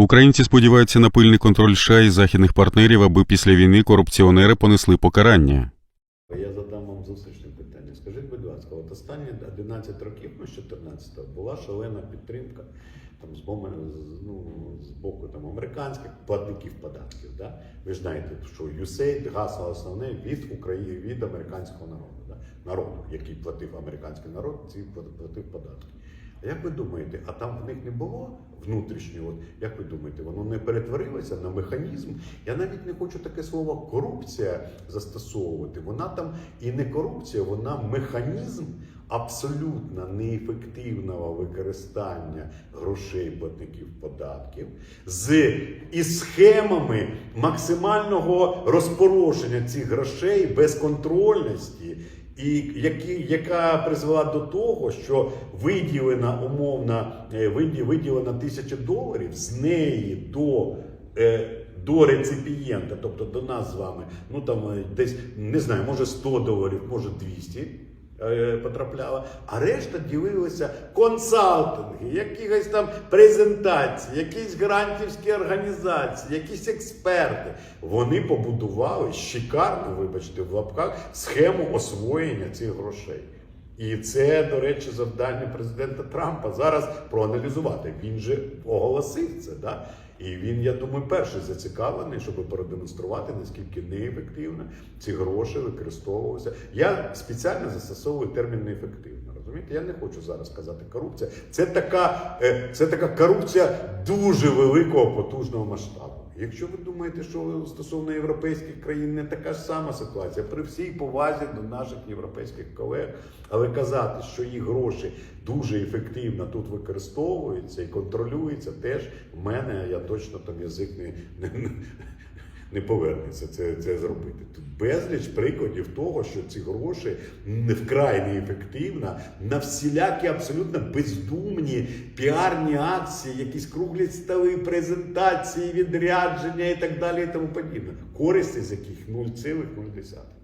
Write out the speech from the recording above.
Українці сподіваються на пильний контроль США і західних партнерів, аби після війни корупціонери понесли покарання. Я задам вам зустрічне питання. Скажіть, будь ласка, от останні 11 років, ну з 14 була шалена підтримка там з боку, ну, з боку там американських платників податків. Да? Ви ж знаєте, що USAID гасло основне від України від американського народу, да? народу, який платив американський народ, ці платив податки. А як ви думаєте, а там в них не було внутрішнього? Як ви думаєте, воно не перетворилося на механізм? Я навіть не хочу таке слово корупція застосовувати. Вона там і не корупція, вона механізм абсолютно неефективного використання грошей платників податків з із схемами максимального розпорошення цих грошей безконтрольності. І які, яка призвела до того, що виділена умовна е, виділена тисяча доларів з неї до, е, до реципієнта, тобто до нас з вами, ну там е, десь не знаю, може 100 доларів, може 200 е, потрапляло, а решта ділилися консалтинги, якихось там презентації, якісь грантівські організації, якісь експерти. Вони побудували шикарну, вибачте, в лапках схему освоєння цих грошей. І це, до речі, завдання президента Трампа зараз проаналізувати. Він же оголосив це. Да? І він, я думаю, перший зацікавлений, щоб продемонструвати, наскільки неефективно ці гроші використовувалися. Я спеціально застосовую термін неефективно. Розумієте, я не хочу зараз казати корупція. Це така, е, це така корупція дуже великого потужного масштабу. Якщо ви думаєте, що стосовно європейських країн не така ж сама ситуація, при всій повазі до наших європейських колег, але казати, що їх гроші дуже ефективно тут використовуються і контролюються, теж в мене я точно там язик не, не, не повернеться це, це зробити. Тут безліч прикладів того, що ці гроші не вкрай неефективно на всілякі абсолютно бездумні піарні акції, якісь круглі столи, презентації, відрядження і так далі, і тому подібне. Користі з яких 0,0.